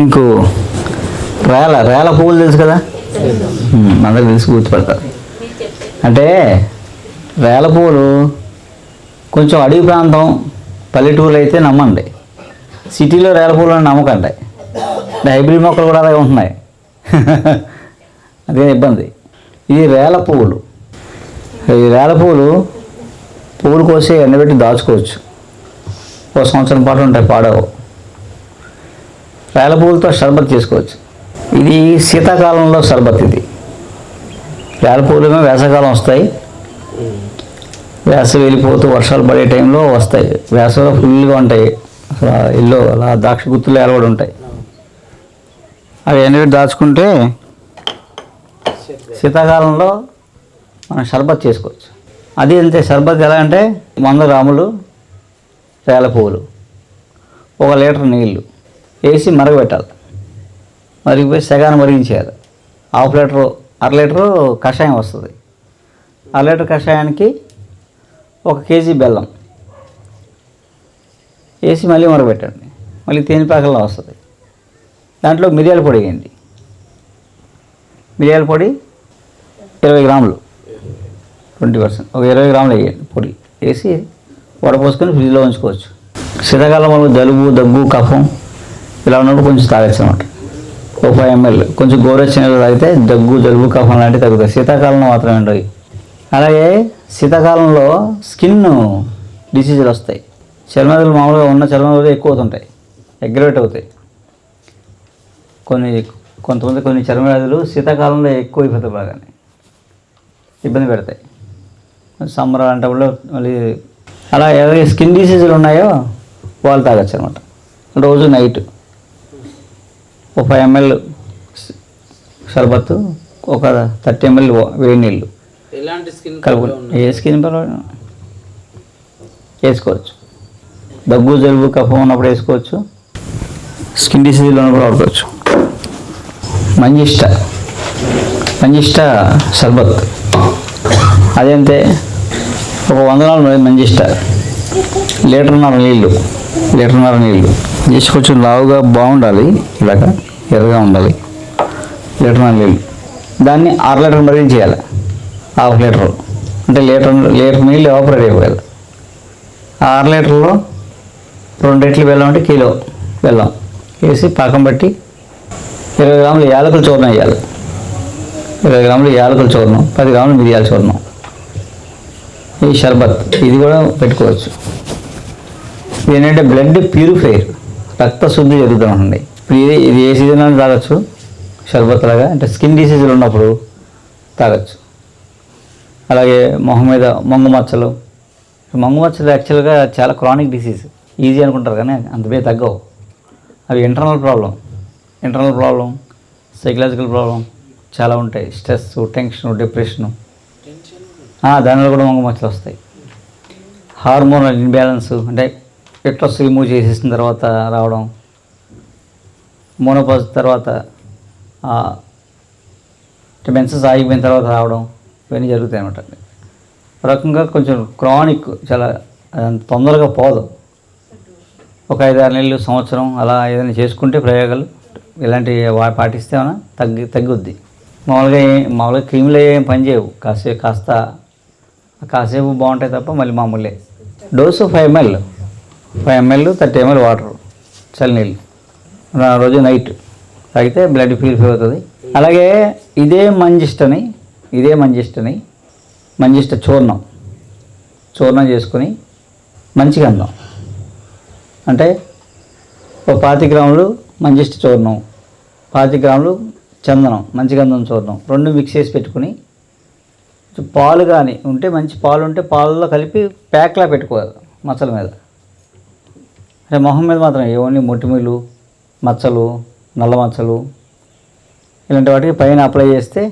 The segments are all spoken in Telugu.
ఇంకో రేల రేల పువ్వులు తెలుసు కదా? ఉమ్, అందరికి తెలిసి గుర్తుపడతారు అంటే రేల పువ్వులు కొంచెం అడవి ప్రాంతం పల్లెటూరులు అయితే నమ్మండి. సిటీలో రేల పువ్వులు అని నమ్మకండి. హైబ్రిడ్ మొక్కలు కూడా అలాగే ఉంటున్నాయి. అదే ఇబ్బంది. ఇది రేల పువ్వులు ఈ రేల పువ్వులు పువ్వులు కోసి ఎండబెట్టి దాచుకోవచ్చు. ఒక సంవత్సరం పాటు ఉంటాయి పాడవు. వేలపూలతో షర్బత్ చేసుకోవచ్చు. ఇది శీతాకాలంలో షర్బత్ ఇది. వేలపూలు వేసవకాలం వస్తాయి. వేసవి వెళ్ళిపోతూ వర్షాలు పడే టైంలో వస్తాయి. వేసవిలో ఫుల్గా ఉంటాయి. అసలు ఇల్లు అలా ద్రాక్ష గుత్తులు ఏలబడి ఉంటాయి. అవి ఎన్ని దాచుకుంటే శీతాకాలంలో మనం షర్బత్ చేసుకోవచ్చు. అది అంతే. షర్బత్ ఎలా అంటే వంద గ్రాములు రేల పువ్వులు ఒక లీటర్ నీళ్ళు వేసి మరగబెట్టాలి. మరిగిపోయి సెగాను మరిగించేయాలి. హాఫ్ లీటరు అర లీటరు కషాయం వస్తుంది. అర లీటర్ కషాయానికి ఒక కేజీ బెల్లం వేసి మళ్ళీ మరగబెట్టండి. మళ్ళీ తేనెపాకల్లో వస్తుంది. దాంట్లో మిరియాల పొడి వేయండి. మిరియాల పొడి ఇరవై గ్రాములు. Twenty percent. ఒక ఇరవై గ్రాములు వేయండి పొడి. వేసి వడపోసుకొని ఫ్రిడ్జ్లో ఉంచుకోవచ్చు. శీతాకాలంలో జలుబు దగ్గు కఫం ఇలా ఉన్నప్పుడు కొంచెం తాగొచ్చు అనమాట ఒక ఫైవ్ ఎంఎల్ కొంచెం గోరొచ్చిన తాగితే దగ్గు జలుబు కఫం లాంటివి తగ్గుతాయి. శీతాకాలంలో మాత్రమే ఉండవు. అలాగే శీతాకాలంలో స్కిన్ డిసీజులు వస్తాయి. చర్మదలు మామూలుగా ఉన్న చర్మదలు ఎక్కువ అవుతుంటాయి. అగ్రవేట్ అవుతాయి. కొన్ని కొంతమంది కొన్ని చర్మవ్యాధులు శీతాకాలంలో ఎక్కువ అయిపోతాయి బాగానే ఇబ్బంది పెడతాయి. సమ్మర్ అలాంటప్పుడు మళ్ళీ అలా ఏదైతే స్కిన్ డిసీజులు ఉన్నాయో వాళ్ళు తాగచ్చు అనమాట రోజు నైట్ ఒక ఫైవ్ ఎంఎల్ షర్బత్ ఒక థర్టీ ఎంఎల్ వేడి నీళ్ళు ఎలాంటి స్కిన్ ఏ స్కిన్ పర్వాలేదు వేసుకోవచ్చు. దగ్గు జలుబు కఫం ఉన్నప్పుడు వేసుకోవచ్చు. స్కిన్ డిసీజ్లో ఉన్నప్పుడు వాడుకోవచ్చు. మంజిష్ట మంజిష్ట షర్బత్ అదంతే ఒక వంద నాలుగు మంజిష్ట. లీటర్న్నర నీళ్ళు లీటర్న్నర నీళ్ళు. కొంచెం లావుగా బాగుండాలి ఇలాగ. ఎర్రగా ఉండాలి. లీటర్న్నర నీళ్ళు. దాన్ని ఆరు లీటర్ మరిగి చేయాలి. Half litre. అంటే లీటర్ లీటర్ నీళ్ళు ఆపరేట్ అయిపోయాలి. ఆ ఆరు లీటర్లో రెండు రెట్లు బెల్లం అంటే కిలో బెల్లం వేసి పాకం పట్టి ఇరవై గ్రాములు యాలకుల చూర్ణం వేయాలి. ఇరవై గ్రాములు యాలకుల చూర్ణం పది గ్రాములు మిరియాల చూర్ణం. ఈ షర్బత్. ఇది కూడా పెట్టుకోవచ్చు. ఏంటంటే బ్లడ్ ప్యూరిఫైర్ రక్త శుద్ధి జరుగుతూ ఉంటుంది. ఇప్పుడు ఇది ఇది ఏ సీజన్ అని తాగొచ్చు. షర్బత్ లాగా. అంటే స్కిన్ డిసీజులు ఉన్నప్పుడు తాగొచ్చు. అలాగే మొహం మీద మంగు మచ్చలు. మంగు మచ్చలు యాక్చువల్గా చాలా క్రానిక్ డిసీజ్ ఈజీ అనుకుంటారు కానీ అంతమే తగ్గవు. అవి internal problem internal problem psychological problem చాలా ఉంటాయి. స్ట్రెస్ టెన్షన్ డిప్రెషను దానిలో కూడా మంగు మచ్చలు వస్తాయి. హార్మోనల్ ఇన్బ్యాలెన్స్ అంటే ఎట్రస్ రిమూవ్ చేసేసిన తర్వాత రావడం మోనోపాజ్ తర్వాత మెన్సెస్ ఆగిపోయిన తర్వాత రావడం ఇవన్నీ జరుగుతాయి అన్నమాట. ఒక రకంగా కొంచెం క్రానిక్ చాలా తొందరగా పోదు. ఒక ఐదు ఆరు నెలలు సంవత్సరం అలా ఏదైనా చేసుకుంటే ప్రయోగాలు ఇలాంటి వా- పాటిస్తే ఏమైనా తగ్గి తగ్గుద్ది. మామూలుగా ఏ- మామూలుగా క్రీములు ఏం పని చేయవు. కాసేపు కాస్త కాసేపు బాగుంటాయి తప్ప మళ్ళీ మామూలే. Dose five ML. Five ML thirty ML water చల్లనీళ్ళు నీళ్ళు. రోజు నైట్ తాగితే బ్లడ్ ప్యూరిఫై అవుతుంది. అలాగే ఇదే మంజిష్టని ఇదే మంజిష్టని మంజిష్ట చూర్ణం. చూర్ణం చేసుకొని మంచిగా అందాం. అంటే ఒక పాతి గ్రాములు మంజిష్ట చూర్ణం పాతి గ్రాములు చందనం మంచి గంధం చూర్ణం. రెండు మిక్స్ చేసి పెట్టుకుని పాలు కానీ ఉంటే మంచి పాలు ఉంటే పాలలో కలిపి ప్యాక్లా పెట్టుకోవాలి మచ్చల మీద. అంటే మొహం మీద మాత్రం ఓన్లీ మొట్టిమీలు మచ్చలు నల్ల మచ్చలు ఇలాంటి వాటికి పైన అప్లై చేస్తే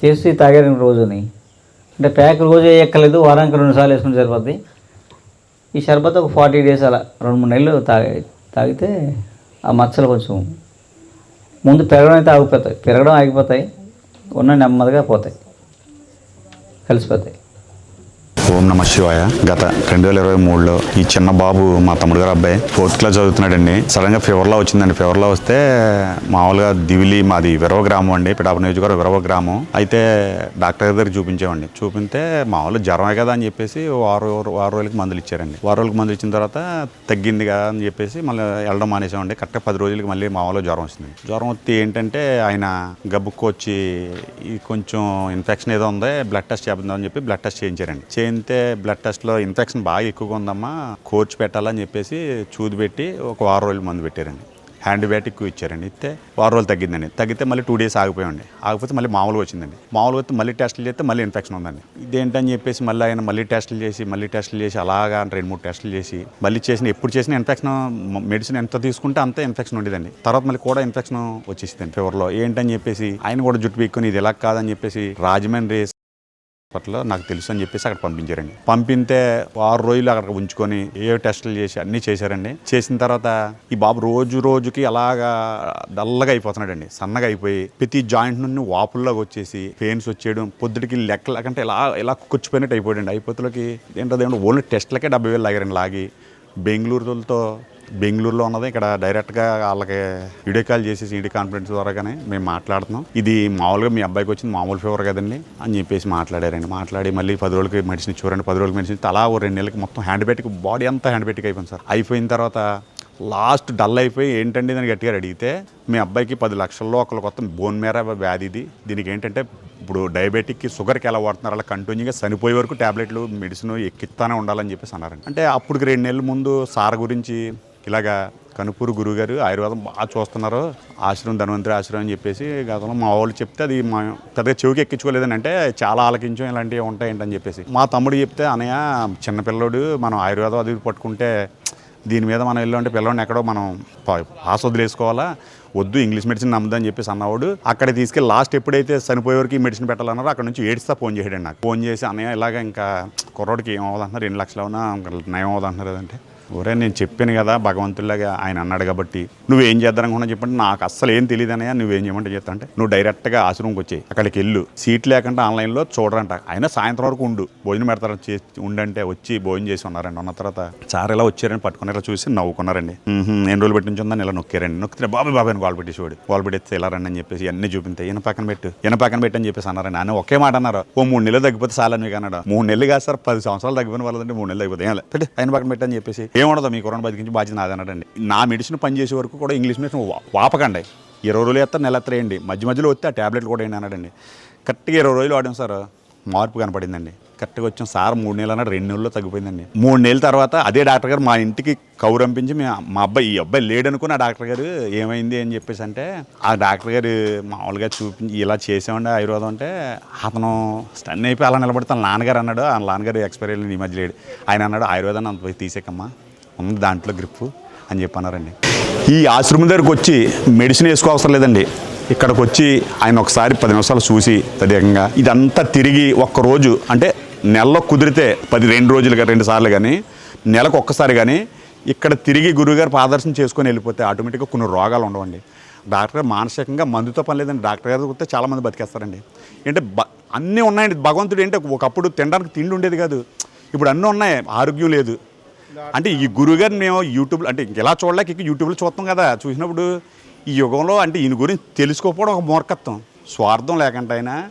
తీసి తాగారు రోజుని అంటే ప్యాక్ రోజు వేయక్కర్లేదు వారానికి రెండు సార్లు వేసుకుని సరిపోద్ది. ఈ షర్బత్ ఒక ఫార్టీ డేస్ అలా రెండు మూడు నెలలు తాగి తాగితే ఆ మచ్చలు కొంచెం ముందు పెరగడం అయితే ఆగిపోతాయి. పెరగడం ఆగిపోతాయి ఉన్న నెమ్మదిగా పోతాయి కలిసిపోతాయి. ఓం నమ శివాయ. గత రెండు వేల ఇరవై మూడులో ఈ చిన్న బాబు మా తమ్ముడు గారు అబ్బాయి ఫోర్త్ క్లాస్ చదువుతున్నాడండి. సడన్గా ఫీవర్లో వచ్చిందండి. ఫీవర్లో వస్తే మామూలుగా దివిలి మాది విరవ గ్రామం అండి. పిడాప నియోజకవర్గం విరవ గ్రామం. అయితే డాక్టర్ దగ్గర చూపించామండి. చూపితే మామూలు జ్వరమే కదా అని చెప్పేసి వారు వారం రోజులకి మందులు ఇచ్చారండి. వారం రోజులకి మందులు ఇచ్చిన తర్వాత తగ్గింది కదా అని చెప్పేసి మళ్ళీ వెళ్ళడం మానేసామండి. కరెక్ట్గా పది రోజులకి మళ్ళీ మామూలుగా జ్వరం వచ్చింది జ్వరం వస్తే ఏంటంటే ఆయన గబ్బుకు వచ్చి కొంచెం ఇన్ఫెక్షన్ ఏదో ఉంది బ్లడ్ టెస్ట్ చేద్దామని చెప్పి బ్లడ్ టెస్ట్ చేయించారండి. చేయితే అయితే బ్లడ్ టెస్ట్లో ఇన్ఫెక్షన్ బాగా ఎక్కువగా ఉందమ్మా. కోర్చు పెట్టాలని చెప్పేసి చూదు పెట్టి ఒక వారం రోజులు మందు పెట్టారండి. హ్యాంటీబయాటిక్ ఇచ్చారండి. ఇస్తే వారం రోజులు తగ్గిందండి. తగ్గితే మళ్ళీ టూ డేస్ ఆగిపోయామండి. ఆగిపోతే మళ్ళీ మామూలుగా వచ్చిందండి. మామూలుగా వస్తే మళ్ళీ టెస్టులు చేస్తే మళ్ళీ ఇన్ఫెక్షన్ ఉందండి. ఇదేంటని చెప్పేసి మళ్ళీ ఆయన మళ్ళీ టెస్టులు చేసి మళ్ళీ టెస్టులు చేసి అలాగా రెండు మూడు టెస్టులు చేసి మళ్ళీ చేసిన ఎప్పుడు చేసిన ఇన్ఫెక్షన్ మెడిసిన్ ఎంత తీసుకుంటే అంత ఇన్ఫెక్షన్ ఉండేదండి. తర్వాత మళ్ళీ కూడా ఇన్ఫెక్షన్ వచ్చేసిందండి ఫీవర్లో ఏంటని చెప్పేసి ఆయన కూడా జుట్టు పెక్కుని ఇది ఎలా కాదని చెప్పేసి రాజమండ్రి హాస్పిటల్లో నాకు తెలుసు అని చెప్పేసి అక్కడ పంపించారండి. పంపితే ఆరు రోజులు అక్కడ ఉంచుకొని ఏ టెస్టులు చేసి అన్నీ చేశారండి. చేసిన తర్వాత ఈ బాబు రోజు రోజుకి అలాగా డల్లగా అయిపోతున్నాడండి. సన్నగా అయిపోయి ప్రతి జాయింట్ నుండి వాపుల్లోకి వచ్చేసి పెయిన్స్ వచ్చేయడం పొద్దుటికి లెక్క కంటే ఇలా ఇలా కూర్చిపోయినట్టు అయిపోయాడండి. అయిపోతులకి ఏంటో ఓన్లీ టెస్ట్లకే డెబ్బై వేలు లాగారండి లాగి బెంగళూరుతో బెంగళూరులో ఉన్నది. ఇక్కడ డైరెక్ట్గా వాళ్ళకి వీడియో కాల్ చేసేసి వీడియో కాన్ఫరెన్స్ ద్వారాగానే మేము మాట్లాడుతున్నాం. ఇది మామూలుగా మీ అబ్బాయికి వచ్చింది మామూలు ఫీవర్ కదండి అని చెప్పేసి మాట్లాడారండి. మాట్లాడి మళ్ళీ పది రోజులకి మెడిసిన్ ఇచ్చారండి పది రోజులకి మెడిసిన్ ఇస్తే అలా ఓ రెండు నెలలకి మొత్తం హ్యాండ్ బెట్కి బాడీ అంతా హ్యాండ్ బెట్కి అయిపోయింది సార్. అయిపోయిన తర్వాత లాస్ట్ డల్ అయిపోయి ఏంటండి దాన్ని గట్టిగా అడిగితే మీ అబ్బాయికి పది లక్షల్లో ఒకళ్ళు కొత్త బోన్ మేర వ్యాధి ఇది. దీనికి ఏంటంటే ఇప్పుడు డయాబెటిక్కి షుగర్కి ఎలా వాడుతున్నారు అలా కంటిన్యూగా చనిపోయే వరకు టాబ్లెట్లు మెడిసిన్ ఎక్కిస్తానే ఉండాలని చెప్పేసి అన్నారండి. అంటే అప్పటికి రెండు నెలల ముందు సార్ గురించి ఇలాగా కనుపూరు గురువు గారు ఆయుర్వేదం బాగా చూస్తున్నారు. ఆశ్రమం ధన్వంతరి ఆశ్రమం అని చెప్పేసి గతంలో మా వాళ్ళు చెప్తే అది మా పెద్దగా చెవికి ఎక్కించుకోలేదని అంటే చాలా ఆలకించం ఇలాంటివి ఉంటాయంటని చెప్పేసి. మా తమ్ముడు చెప్తే అనయ్య చిన్నపిల్లడు మనం ఆయుర్వేదం అది పట్టుకుంటే దీని మీద మనం వెళ్ళి అంటే పిల్లవాడిని ఎక్కడో మనం పా- పాస్ వదిలేసుకోవాలా? వద్దు ఇంగ్లీష్ మెడిసిన్ నమ్మదని చెప్పేసి అన్నవాడు అక్కడ తీసుకెళ్ళి లాస్ట్ ఎప్పుడైతే చనిపోయే వరకు ఈ మెడిసిన్ పెట్టాలన్నారో అక్కడ నుంచి ఏడుస్తా ఫోన్ చేయడండి నాకు. ఫోన్ చేసి అన్నయ్య ఇలాగ ఇంకా కుర్రోడికి ఏం రెండు లక్షలు అవునా నయం అవ్వదంటున్నారు అంటే ఒరే నేను చెప్పాను కదా భగవంతుడిలాగా ఆయన అన్నాడు కాబట్టి నువ్వేం చేద్దారనుకున్నా చెప్పండి. నాకు అస్సలు ఏం తెలియదు అన్నయ్య నువ్వేం చేయమంటే చెప్తా అంటే నువ్వు డైరెక్ట్గా ఆశ్రమంకి వచ్చాయి అక్కడికి వెళ్ళు. సీట్ లేకుండా ఆన్లైన్లో చూడరంట. అయినా సాయంత్రం వరకు ఉండు. భోజనం పెడతారు ఉండంటే వచ్చి భోజనం చేసి ఉన్నారండి. ఉన్న తర్వాత సార్ ఇలా వచ్చారని పట్టుకుని ఇలా చూసి నవ్వుకున్నారండి. ఎన్ని రోజులు పెట్టి ఉందని ఇలా నొక్కారండి. నొక్కితే బాబాయ్ బాబాయ్ అని గోల్ పెట్టేసేవాడు. గోల్ పెట్టేస్తే ఇలా రండి అని చెప్పేసి అన్ని చూపించాయి. ఈయన పక్కన పెట్టు ఈయన పక్కన పెట్టి అని చెప్పేసి అన్నారండి. ఆయన ఒకే మాట అన్నారు. ఓ మూడు నెలలు తగ్గిపోతే చాలని మీకు అన్నాడు. మూడు నెలలు కాదు సార్ పది సంవత్సరాలు తగ్గిపోయిన వాళ్ళంటే మూడు నెలలు తగ్గిపోతే ఏం లేదు. ఆయన పక్కన పెట్టని చెప్పేసి ఏముండదు మీ కరోనా బతికించి బాధ్యత నాది నా మెడిసిన్ పనిచేసే వరకు కూడా ఇంగ్లీష్ మెడిసిన్ వాపకండి. ఇరవై రోజులు ఎత్తారు నెల ఎత్తరేయండి మధ్య మధ్యలో వస్తే ఆ ట్యాబ్లెట్లు కూడా ఏంటి అన్నాడండి కరెక్ట్గా ఇరవై రోజులు వాడాం సార్. మార్పు కనపడిందండి. కరెక్ట్గా వచ్చాం సార్ మూడు నెలలు అన్నాడు రెండు నెలల్లో తగ్గిపోయిందండి. మూడు నెలల తర్వాత అదే డాక్టర్ గారు మా ఇంటికి కౌరంపించి మీ మా అబ్బాయి ఈ అబ్బాయి లేడనుకుని ఆ డాక్టర్ గారు ఏమైంది అని చెప్పేసి అంటే ఆ డాక్టర్ గారు మామూలుగా చూపించి ఇలా చేసామండి ఆయుర్వేదం అంటే అతను స్టన్ అయిపోయి అలా నిలబడితే నాన్నగారు అన్నాడు ఆ నాన్నగారు ఎక్స్పైరీ ఈ మధ్య లేడు. ఆయన అన్నాడు ఆయుర్వేదాన్ని అంత పోయి తీసేకమ్మా. ఉంది దాంట్లో గ్రిప్ అని చెప్పి అన్నారండి ఈ ఆశ్రమం దగ్గరకు వచ్చి మెడిసిన్ వేసుకో అవసరం లేదండి. ఇక్కడికి వచ్చి ఆయన ఒకసారి పది నిమిషాలు చూసి ప్రత్యేకంగా ఇదంతా తిరిగి ఒక్కరోజు అంటే నెలలో కుదిరితే పది రెండు రోజులుగా రెండు సార్లు కానీ నెలకు ఒక్కసారి కానీ ఇక్కడ తిరిగి గురువుగారు పాదర్శనం చేసుకొని వెళ్ళిపోతే ఆటోమేటిక్గా కొన్ని రోగాలు ఉండవండి. డాక్టర్ గారు మానసికంగా మందుతో పని లేదండి. డాక్టర్ గారు వస్తే చాలామంది బతికేస్తారండి. అంటే బ అన్నీ ఉన్నాయండి. భగవంతుడు ఏంటి ఒకప్పుడు తినడానికి తిండి ఉండేది కాదు. ఇప్పుడు అన్నీ ఉన్నాయి. ఆరోగ్యం లేదు. అంటే ఈ గురువుగారిని మేము యూట్యూబ్ అంటే ఇలా చూడలేక ఇక యూట్యూబ్లో చూస్తాం కదా చూసినప్పుడు ఈ యుగంలో అంటే ఈయన గురించి తెలుసుకోకపోవడం ఒక మూర్ఖత్వం. స్వార్థం లేకుండా అయినా.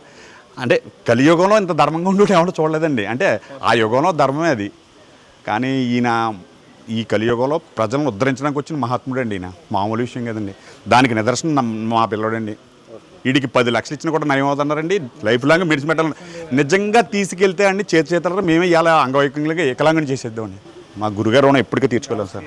అంటే కలియుగంలో ఇంత ధర్మంగా ఉండేది ఎవడో చూడలేదండి. అంటే ఆ యుగంలో ధర్మమే అది. కానీ ఈయన ఈ కలియుగంలో ప్రజలను ఉద్ధరించడానికి వచ్చిన మహాత్ముడు అండి ఈయన. మామూలు విషయం కదండి. దానికి నిదర్శనం మా పిల్లడండి. వీడికి పది లక్షలు ఇచ్చినా కూడా నయం అవుతున్నారండి. లైఫ్ లాంగ్ మెడిసిన్ పెట్టాలని నిజంగా తీసుకెళ్తే అండి చేతి చేతులతో మేమే ఇలా అంగవైకల్యంగా ఏకలాంగని చేసేద్దామండి. మా గురుగారు రుణం ఎప్పటికీ తీర్చుకోలేము సార్.